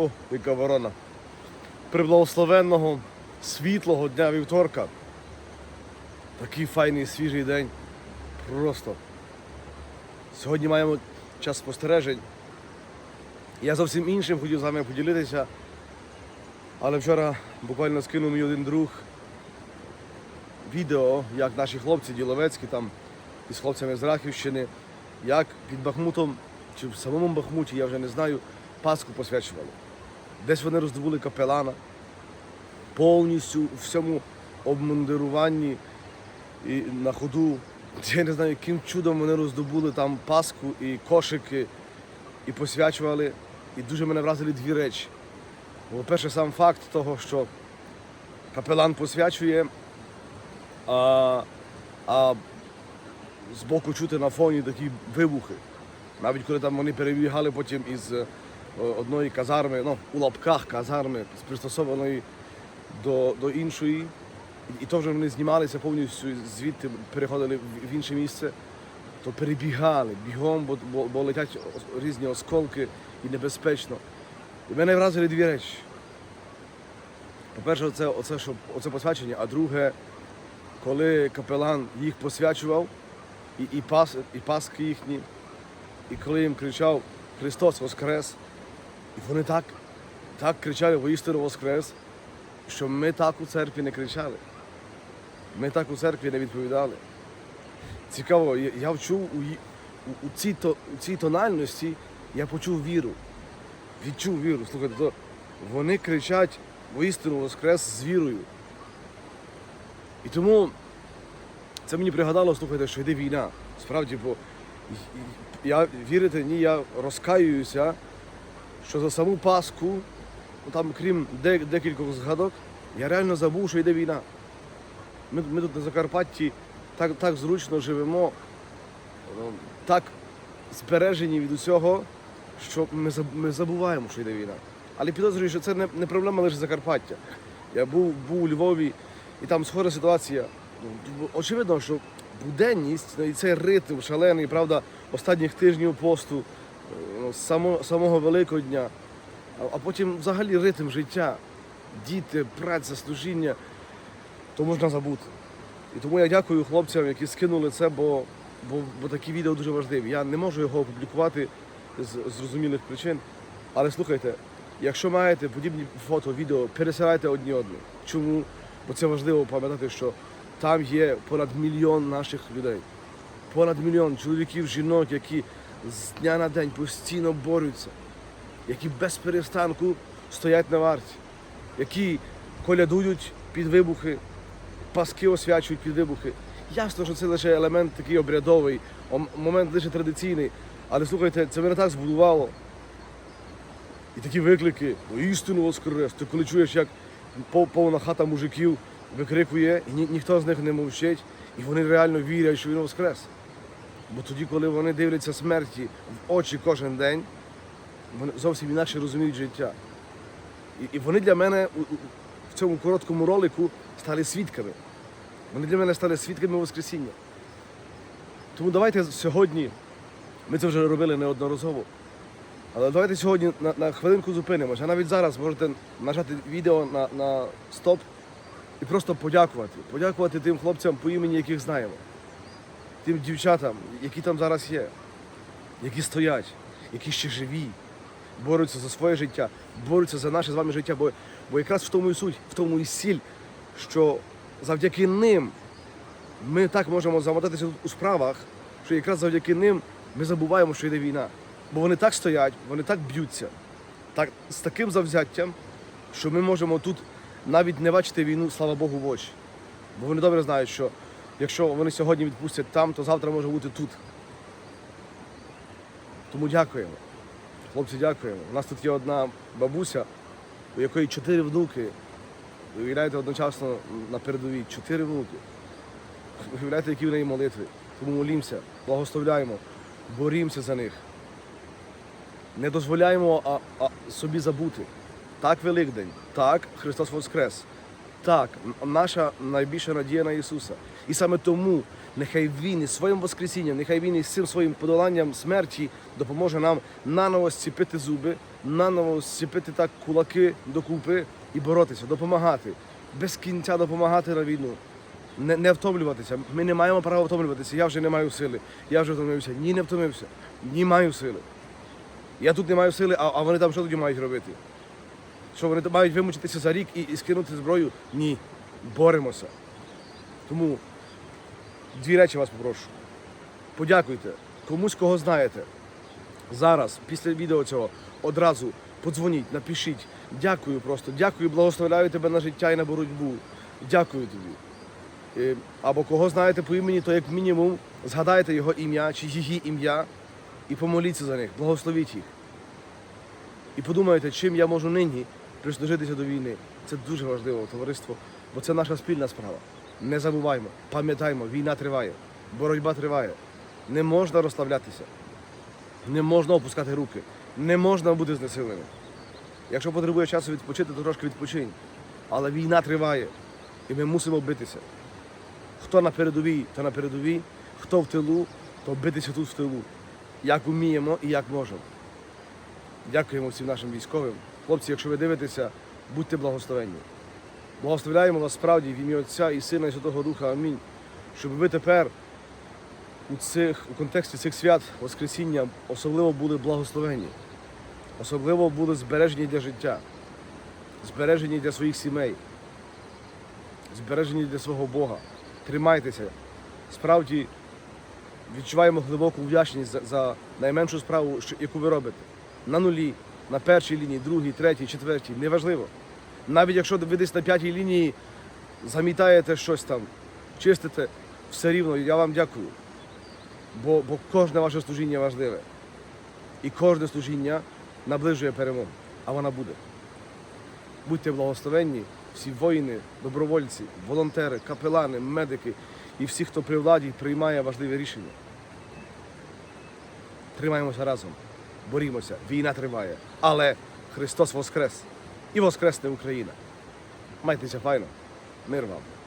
О, яка ворона. Приблагословенного, світлого дня вівторка. Такий файний свіжий день. Просто. Сьогодні маємо час спостережень. Я зовсім іншим хотів з вами поділитися. Але вчора буквально скинув мій один друг відео, як наші хлопці діловецькі там із хлопцями з Рахівщини, як під Бахмутом чи в самому Бахмуті, я вже не знаю, Пасху посвячували. Десь вони роздобули капелана, повністю у всьому обмундируванні і на ходу. Я не знаю, яким чудом вони роздобули там Пасху і кошики, і посвячували. І дуже мене вразили дві речі. По-перше, сам факт того, що капелан посвячує, а, а збоку чути на фоні такі вибухи. Навіть коли там вони перебігали потім із одної казарми, ну, у лапках казарми, пристосованої до, до іншої. І то вже вони знімалися повністю звідти, переходили в- інше місце, то перебігали бігом, бо, бо, бо летять різні осколки і небезпечно. І мене вразили дві речі. По-перше, оце, оце, що, оце посвячення, а друге, коли капелан їх посвячував, і, і, пас, і паски їхні, і коли їм кричав Христос Воскрес, і вони так, так кричали воістину Воскрес, що ми так у церкві не кричали. Ми так у церкві не відповідали. Цікаво, я, вчув у, у, у, цій, то, у цій тональності, я почув віру. Відчув віру. Слухайте, то вони кричать воістину Воскрес з вірою. І тому це мені пригадало, слухайте, що йде війна. Справді, бо я вірите, ні, я розкаююся, що за саму Пасху, ну там крім декількох згадок, я реально забув, що йде війна. Ми, ми тут на Закарпатті так, так зручно живемо, так збережені від усього, що ми, ми забуваємо, що йде війна. Але підозрюю, що це не, не проблема лише Закарпаття. Я був, був у Львові, і там схожа ситуація. Ну, Очевидно, що буденність ну, і цей ритм шалений, правда, останніх тижнів посту, само, самого Великого дня, а потім взагалі ритм життя, діти, праця, служіння, то можна забути. І тому я дякую хлопцям, які скинули це, бо, бо, бо такі відео дуже важливі. Я не можу його опублікувати з зрозумілих причин. Але слухайте, якщо маєте подібні фото, відео, пересилайте одні одні. Чому? Бо це важливо пам'ятати, що там є понад мільйон наших людей. Понад мільйон чоловіків, жінок, які з дня на день постійно борються, які без перестанку стоять на варті, які колядують під вибухи, паски освячують під вибухи. Ясно, що це лише елемент такий обрядовий, момент лише традиційний. Але слухайте, це мене так збудувало. І такі виклики, «О, істину воскрес. Ти коли чуєш, як повна хата мужиків викрикує, і ні, ніхто з них не мовчить, і вони реально вірять, що він воскрес. Бо тоді, коли вони дивляться смерті в очі кожен день, вони зовсім інакше розуміють життя. І, і вони для мене у, у- в цьому короткому ролику стали свідками. Вони для мене стали свідками Воскресіння. Тому давайте сьогодні, ми це вже робили неодноразово, але давайте сьогодні на, на хвилинку зупинимося. Навіть зараз можете нажати відео на, на стоп і просто подякувати. Подякувати тим хлопцям, по імені яких знаємо, тим дівчатам, які там зараз є, які стоять, які ще живі, борються за своє життя, борються за наше з вами життя. Бо, бо якраз в тому і суть, в тому і сіль, що завдяки ним ми так можемо замотатися у справах, що якраз завдяки ним ми забуваємо, що йде війна. Бо вони так стоять, вони так б'ються, так, з таким завзяттям, що ми можемо тут навіть не бачити війну, слава Богу, в очі. Бо вони добре знають, що якщо вони сьогодні відпустять там, то завтра може бути тут. Тому дякуємо. Хлопці, дякуємо. У нас тут є одна бабуся, у якої чотири внуки. Ви уявляєте одночасно на передовій чотири внуки. Ви Уявляєте, які в неї молитви. Тому молімося, благословляємо, борімося за них. Не дозволяємо а, а, собі забути. Так Великдень, так Христос Воскрес. Так, наша найбільша надія на Ісуса. І саме тому Нехай він із своїм воскресінням, нехай він із цим своїм подоланням смерті допоможе нам наново зціпити зуби, наново зціпити так кулаки докупи і боротися, допомагати, без кінця допомагати на війну. Не, не втомлюватися. Ми не маємо права втомлюватися. Я вже не маю сили. Я вже втомився. Ні, не втомився. Ні, маю сили. Я тут не маю сили, а, а вони там що тоді мають робити? Що вони мають вимучитися за рік і, і скинути зброю? Ні. Боремося. Тому дві речі вас попрошу. Подякуйте комусь, кого знаєте. Зараз, після відео цього, одразу подзвоніть, напишіть. Дякую просто, дякую, благословляю тебе на життя і на боротьбу. Дякую тобі. Е, Або кого знаєте по імені, то як мінімум згадайте його ім'я чи її ім'я і помоліться за них, благословіть їх. І подумайте, чим я можу нині прислужитися до війни. Це дуже важливо, товариство, бо це наша спільна справа. Не забуваймо, пам'ятаймо, війна триває, боротьба триває. Не можна розслаблятися, не можна опускати руки, не можна бути знесиленим. Якщо потребує часу відпочити, то трошки відпочинь. Але війна триває, і ми мусимо битися. Хто на передовій, то на передовій, хто в тилу, то битися тут в тилу. Як вміємо і як можемо. Дякуємо всім нашим військовим. Хлопці, якщо ви дивитеся, будьте благословенні. Благословляємо вас справді в ім'я Отця і Сина і Святого Духа. Амінь. Щоб ви тепер у, цих, у контексті цих свят Воскресіння особливо були благословені, особливо були збережені для життя, збережені для своїх сімей, збережені для свого Бога. Тримайтеся. Справді відчуваємо глибоку вдячність за, за найменшу справу, яку ви робите. На нулі, на першій лінії, другій, третій, четвертій, неважливо. Навіть якщо ви десь на п'ятій лінії замітаєте щось там, чистите, все рівно я вам дякую. Бо, бо кожне ваше служіння важливе. І кожне служіння наближує перемогу, а вона буде. Будьте благословенні, всі воїни, добровольці, волонтери, капелани, медики і всі, хто при владі приймає важливі рішення. Тримаємося разом, борімося, війна триває. Але Христос Воскрес і Воскресне Україна. Майтеся файно. Мир вам.